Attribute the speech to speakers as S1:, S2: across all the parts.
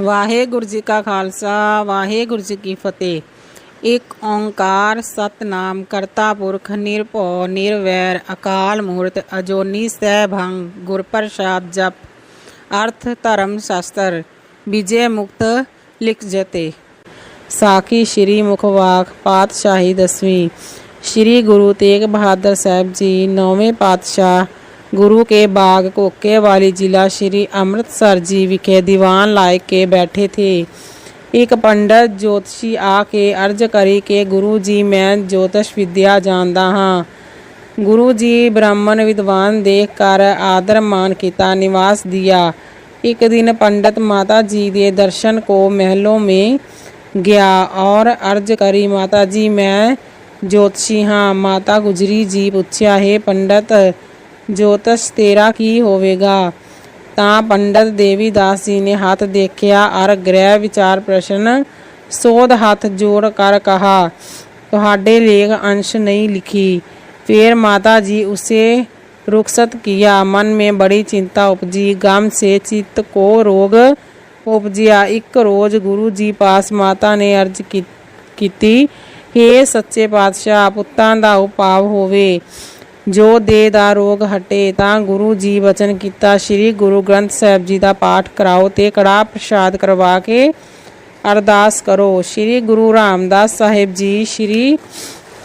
S1: ਵਾਹਿਗੁਰੂ ਜੀ ਕਾ ਖਾਲਸਾ, ਵਾਹਿਗੁਰੂ ਜੀ ਕੀ ਫਤਿਹ। ਇੱਕ ਓੰਕਾਰ ਸਤਨਾਮ ਕਰਤਾ ਪੁਰਖ ਨਿਰਭਉ, ਨਿਰਵੈਰ, ਅਕਾਲ ਮੂਰਤ, ਅਜੋਨੀ ਸੈਭੰ ਗੁਰ ਪ੍ਰਸਾਦ ਜਪ। ਅਰਥ ਧਰਮ ਸ਼ਾਸਤਰ, ਵਿਜੇ ਮੁਕਤ ਲਿਖ ਜਤੇ। ਸਾਖੀ ਸ਼੍ਰੀ ਮੁਖਵਾਕ ਪਾਤਸ਼ਾਹੀ ਦਸਵੀਂ। ਸ਼੍ਰੀ ਗੁਰੂ ਤੇਗ ਬਹਾਦਰ ਸਾਹਿਬ ਜੀ, ਨੌਵੇਂ ਪਾਤਸ਼ਾਹ गुरु के बाग कोके वाली जिला श्री अमृतसर जी विखे दीवान ਲਾਇਕ के बैठे थे एक पंडित ज्योतिषी आके अर्ज़ करी के गुरु जी मैं ज्योतिष विद्या जानता हाँ गुरु जी ब्राह्मण विद्वान देख कर आदर मान किता निवास दिया एक दिन पंडित माता जी के दर्शन को महलों में गया और अर्ज़ करी माता जी मैं ज्योतिषी हाँ माता गुजरी जी पूछा हे पंडित ज्योतिष तेरा की होवेगा ਤਾਂ ਪੰਡਤ ਦੇਵੀਦਾਸ ਜੀ ਨੇ ਹੱਥ ਦੇਖਿਆ ਅਰ ਗ੍ਰਹਿ ਵਿਚਾਰ ਪ੍ਰਸ਼ਨ ਸੋਧ ਹੱਥ ਜੋੜ ਕਰ ਕਹਾ ਤੁਹਾਡੇ ਲੇਖ ਅੰਸ਼ ਨਹੀਂ ਲਿਖੀ फिर माता जी उसे रुखसत किया मन में बड़ी चिंता उपजी गम से चित्त को रोग उपजिया ਇੱਕ ਰੋਜ਼ ਗੁਰੂ ਜੀ ਪਾਸ ਮਾਤਾ ਨੇ ਅਰਜ ਕੀ- ਕੀਤੀ हे ਸੱਚੇ ਪਾਤਸ਼ਾਹ ਪੁੱਤਾਂ ਦਾ ਉਪਾਵ ਹੋਵੇ ਜੋ ਦੇਹ ਦਾ ਰੋਗ ਹਟੇ, ਤਾਂ ਗੁਰੂ ਜੀ ਵਚਨ ਕੀਤਾ। ਸ੍ਰੀ ਗੁਰੂ ਗ੍ਰੰਥ ਸਾਹਿਬ ਜੀ ਦਾ ਪਾਠ ਕਰਾਓ ਤੇ ਕੜਾ ਪ੍ਰਸ਼ਾਦ ਕਰਵਾ ਕੇ ਅਰਦਾਸ ਕਰੋ। ਸ੍ਰੀ ਗੁਰੂ ਰਾਮਦਾਸ ਸਾਹਿਬ ਜੀ, ਸ੍ਰੀ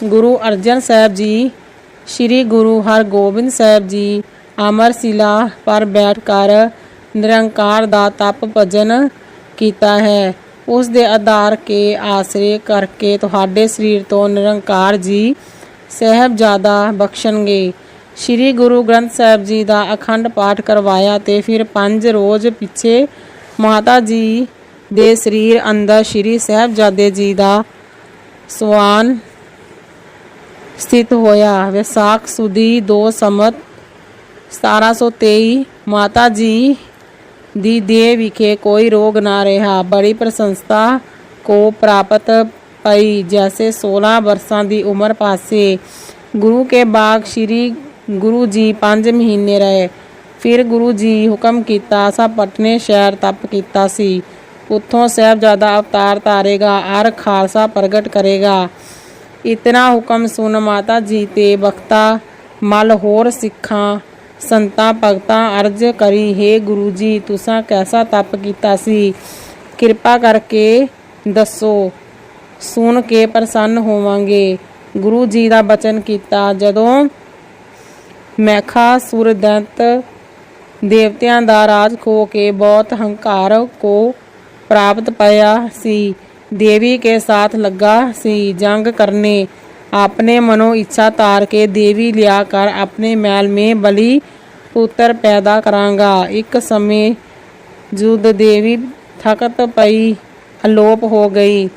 S1: ਗੁਰੂ ਅਰਜਨ ਸਾਹਿਬ ਜੀ, ਸ੍ਰੀ ਗੁਰੂ ਹਰਗੋਬਿੰਦ ਸਾਹਿਬ ਜੀ ਅਮਰਸ਼ਿਲਾ ਪਰ ਬੈਠ ਕਰ ਨਿਰੰਕਾਰ ਦਾ ਤਪ ਭਜਨ ਕੀਤਾ ਹੈ। ਉਸ ਦੇ ਆਧਾਰ ਕੇ ਆਸਰੇ ਕਰਕੇ ਤੁਹਾਡੇ ਸਰੀਰ ਤੋਂ ਨਿਰੰਕਾਰ ਜੀ ਸਹਿਬਜ਼ਾਦਾ ਬਖਸ਼ਣਗੇ। ਸ੍ਰੀ ਗੁਰੂ ਗ੍ਰੰਥ ਸਾਹਿਬ ਜੀ ਦਾ ਅਖੰਡ ਪਾਠ ਕਰਵਾਇਆ ਤੇ ਫਿਰ ਪੰਜ ਰੋਜ਼ ਪਿੱਛੇ ਮਾਤਾ ਜੀ ਦੇ ਸਰੀਰ ਅੰਦਰ ਸ੍ਰੀ ਸਹਿਬਜ਼ਾਦੇ ਜੀ ਦਾ ਸਵਾਨ ਸਥਿਤ ਹੋਇਆ। ਵਿਸਾਖ ਸੁਦੀ 2 ਸਮਤ 1723 ਮਾਤਾ ਜੀ ਦੀ ਦੇਹ ਵਿਖੇ ਕੋਈ ਰੋਗ ਨਾ ਰਿਹਾ। ਬੜੀ ਪ੍ਰਸੰਸਤਾ ਕੋ ਪ੍ਰਾਪਤ ਪਈ, ਜੈਸੇ 16 ਵਰਸਾਂ ਦੀ ਉਮਰ ਪਾਸੇ। ਗੁਰੂ ਕੇ ਬਾਗ ਸ੍ਰੀ ਗੁਰੂ ਜੀ 5 ਮਹੀਨੇ ਰਹੇ। ਫਿਰ ਗੁਰੂ ਜੀ ਹੁਕਮ ਕੀਤਾ ਸਾ ਪਟਨੇ ਸ਼ਹਿਰ ਤਪ ਕੀਤਾ ਸੀ। ਉੱਥੋਂ ਸਾਹਿਬਜ਼ਾਦਾ ਅਵਤਾਰ ਤਾਰੇਗਾ ਅਰ ਖਾਲਸਾ ਪ੍ਰਗਟ ਕਰੇਗਾ। ਇਤਨਾ ਹੁਕਮ ਸੁਨ ਮਾਤਾ ਜੀ ਤੇ ਬਖਤਾ ਮਲ ਹੋਰ ਸਿੱਖਾਂ, ਸੰਤਾਂ, ਭਗਤਾਂ ਅਰਜ ਕਰੀ, ਹੈ ਗੁਰੂ ਜੀ, ਤੁਸੀਂ ਕੈਸਾ ਤਪ ਕੀਤਾ ਸੀ? ਕਿਰਪਾ ਕਰਕੇ ਦੱਸੋ। ਸੁਣ ਕੇ ਪ੍ਰਸੰਨ ਹੋਵਾਂਗੇ। ਗੁਰੂ ਜੀ ਦਾ ਬਚਨ ਕੀਤਾ, ਜਦੋਂ ਮੈਖਾ ਸੁਰਦੰਤ ਦੇਵਤਿਆਂ ਦਾ ਰਾਜ ਖੋ ਕੇ ਬਹੁਤ ਹੰਕਾਰ ਕੋ ਪ੍ਰਾਪਤ ਪਾਇਆ ਸੀ। ਦੇਵੀ ਕੇ ਸਾਥ ਲੱਗਾ ਸੀ, ਜੰਗ ਕਰਨੇ। ਆਪਣੇ ਮਨੋ ਇੱਛਾ ਤਾਰ ਕੇ ਦੇਵੀ ਲਿਆ ਕਰ, ਆਪਣੇ ਮੈਲ ਮੇ ਬਲੀ ਪੁੱਤਰ ਪੈਦਾ ਕਰਾਂਗਾ। ਇੱਕ ਸਮੇਂ ਜੁਦ ਦੇਵੀ ਥਕਤ ਪਈ, ਅਲੋਪ ਹੋ ਗਈ।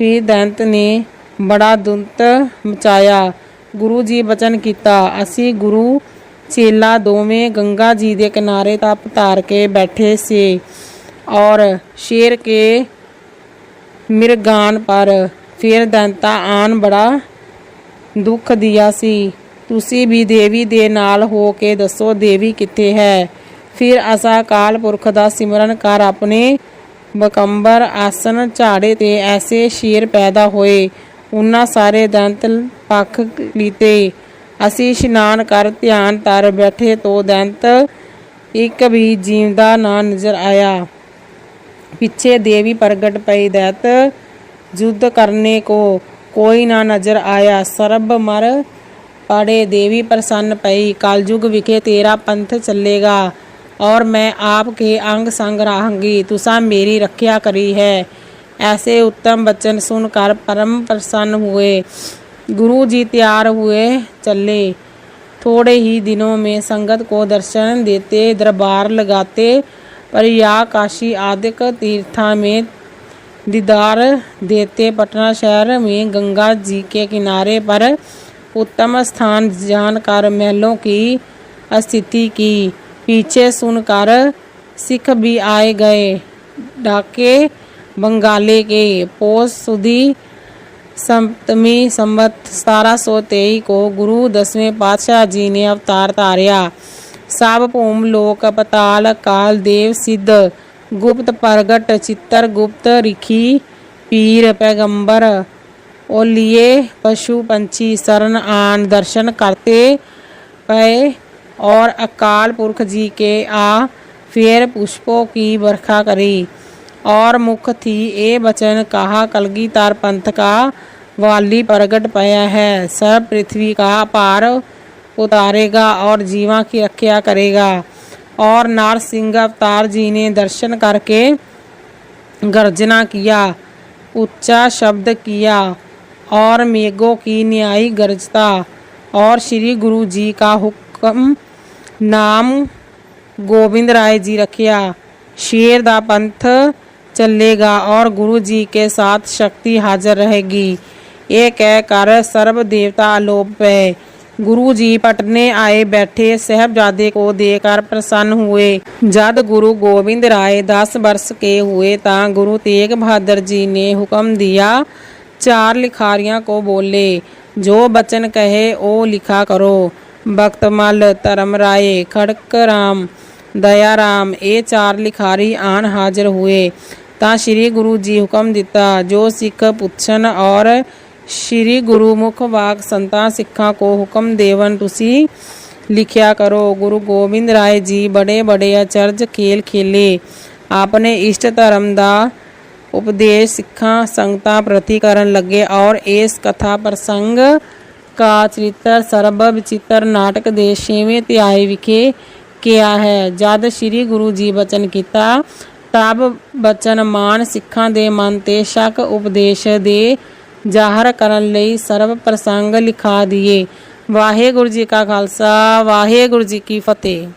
S1: ਫਿਰ ਦੈਂਤ ਨੇ, ਬੜਾ ਦੁੰਤ ਮਚਾਇਆ। ਗੁਰੂ ਜੀ ਬਚਨ ਕੀਤਾ, ਅਸੀਂ ਗੁਰੂ ਚੇਲਾ ਦੋਵੇਂ ਗੰਗਾ ਜੀ ਦੇ ਕਿਨਾਰੇ ਤਪ ਧਾਰ ਕੇ ਬੈਠੇ ਸੀ ਔਰ ਸ਼ੇਰ ਕੇ ਮਿਰਗਾਨ ਪਰ ਫਿਰ ਦੰਤਾ ਆਨ ਬੜਾ ਦੁੱਖ ਦਿਆ ਸੀ। ਤੁਸੀਂ ਵੀ ਦੇਵੀ ਦੇ ਨਾਲ ਹੋ ਕੇ ਦੱਸੋ ਦੇਵੀ ਕਿੱਥੇ ਹੈ? ਫਿਰ ਅਸਾਂ ਕਾਲ ਪੁਰਖ ਦਾ ਸਿਮਰਨ ਕਰ ਆਪਣੇ ਬਕੰਬਰ ਆਸਨ ਝਾੜੇ ਤੇ ਐਸੇ ਸ਼ੇਰ ਪੈਦਾ ਹੋਏ। ਉਹਨਾਂ ਸਾਰੇ ਦੰਤ ਪੱਖ ਲੀਤੇ। ਅਸੀਂ ਇਸ਼ਨਾਨ ਕਰ ਧਿਆਨ ਤਰ ਬੈਠੇ ਤੋਂ ਦੰਤ ਇੱਕ ਵੀ ਜੀਵਦਾ ਨਾ ਨਜ਼ਰ ਆਇਆ। ਪਿੱਛੇ ਦੇਵੀ ਪ੍ਰਗਟ ਪਈ ਦੈਤ ਯੁੱਧ ਕਰਨੇ ਕੋ ਕੋਈ ਨਾ ਨਜ਼ਰ ਆਇਆ। ਸਰਬ ਮਰ ਪਾੜੇ ਦੇਵੀ ਪ੍ਰਸੰਨ ਪਈ। ਕਾਲਯੁਗ ਵਿਖੇ ਤੇਰਾ ਪੰਥ ਚੱਲੇਗਾ। और मैं आपके अंग संग रहूँगी तुसा मेरी रक्षा करी है। ऐसे उत्तम वचन सुनकर परम प्रसन्न हुए। गुरु जी तैयार हुए चले। थोड़े ही दिनों में संगत को दर्शन देते, दरबार लगाते प्रयाग काशी आदिक तीर्था में दीदार देते। पटना शहर में गंगा जी के किनारे पर उत्तम स्थान जानकर महलों की स्थिति की। पीछे सुनकर सिख भी आए गए। डाके बंगाले के पोष सुधी सप्तमी संबत सतारह सौ तेई को गुरु दसवें पातशाह जी ने अवतार तारिया। सब भूम लोक पताल काल देव सिद्ध गुप्त प्रगट चित्र गुप्त रिखी पीर पैगंबर ओलिए पशु पंछी शरण आन दर्शन करते पे और अकाल पुरख जी के आ फिर पुष्पों की बरखा करी। और मुख थी ए बचन कहा कलगीतार पंथ का वाली प्रगट पाया है। सब पृथ्वी का पार उतारेगा और जीवा की रक्षा करेगा। और नार सिंह अवतार जी ने दर्शन करके गर्जना किया, उच्चा शब्द किया, और मेघों की न्यायी गर्जता, और श्री गुरु जी का हुक्म नाम गोविंद राय जी रखिया शेर दा पंथ चलेगा और गुरु जी के साथ शक्ति हाजिर रहेगी ये कहकर सर्व देवता आलोप है गुरु जी पटने आए बैठे साहबजादे को देकर प्रसन्न हुए जब गुरु गोविंद राय दस वर्ष के हुए ता गुरु तेग बहादुर जी ने हुक्म दिया चार लिखारियाँ को बोले जो बचन कहे ओ लिखा करो भक्तमल धर्मराय खड़क राम ਦਇਆ ਰਾਮ ਇਹ ਚਾਰ ਲਿਖਾਰੀ ਆਣ ਹਾਜ਼ਰ ਹੋਏ ਤਾਂ ਸ੍ਰੀ ਗੁਰੂ ਜੀ ਹੁਕਮ ਦਿੱਤਾ ਜੋ ਸਿੱਖ ਪੁੱਛਣ ਔਰ ਸ੍ਰੀ ਗੁਰੂ ਮੁਖ ਵਾਕ ਸੰਤਾਂ ਸਿੱਖਾਂ ਕੋ ਹੁਕਮ ਦੇਵਨ ਤੁਸੀਂ ਲਿਖਿਆ ਕਰੋ ਗੁਰੂ ਗੋਬਿੰਦ ਰਾਏ ਜੀ ਬੜੇ ਬੜੇ ਅਚਰਜ ਖੇਲ ਖੇਲੇ ਆਪਣੇ ਇਸ਼ਟ ਧਰਮ ਦਾ ਉਪਦੇਸ਼ ਸਿੱਖਾਂ ਸੰਗਤਾਂ ਪ੍ਰਤੀ ਕਰਨ ਲੱਗੇ ਔਰ ਇਸ ਕਥਾ ਪ੍ਰਸੰਗ ਕਾ ਚਰਿੱਤਰ, ਸਰਬ ਵਿਚਿੱਤਰ ਨਾਟਕ ਦੇ 6ਵੇਂ ਧਿਆਏ ਵਿਖੇ ਕਿਹਾ ਹੈ। ਜਦ ਸ੍ਰੀ ਗੁਰੂ ਜੀ ਬਚਨ ਕੀਤਾ, ਤਬ ਬਚਨ ਮਾਨ ਸਿੱਖਾਂ ਦੇ ਮਨ ਤੇ ਸ਼ੱਕ ਉਪਦੇਸ਼ ਦੇ ਜ਼ਾਹਰ ਕਰਨ ਲਈ ਸਰਬ ਪ੍ਰਸੰਗ ਲਿਖਾ ਦਿਏ। ਵਾਹਿਗੁਰੂ ਜੀ ਕਾ ਖਾਲਸਾ, ਵਾਹਿਗੁਰੂ ਜੀ ਕੀ ਫਤਿਹ।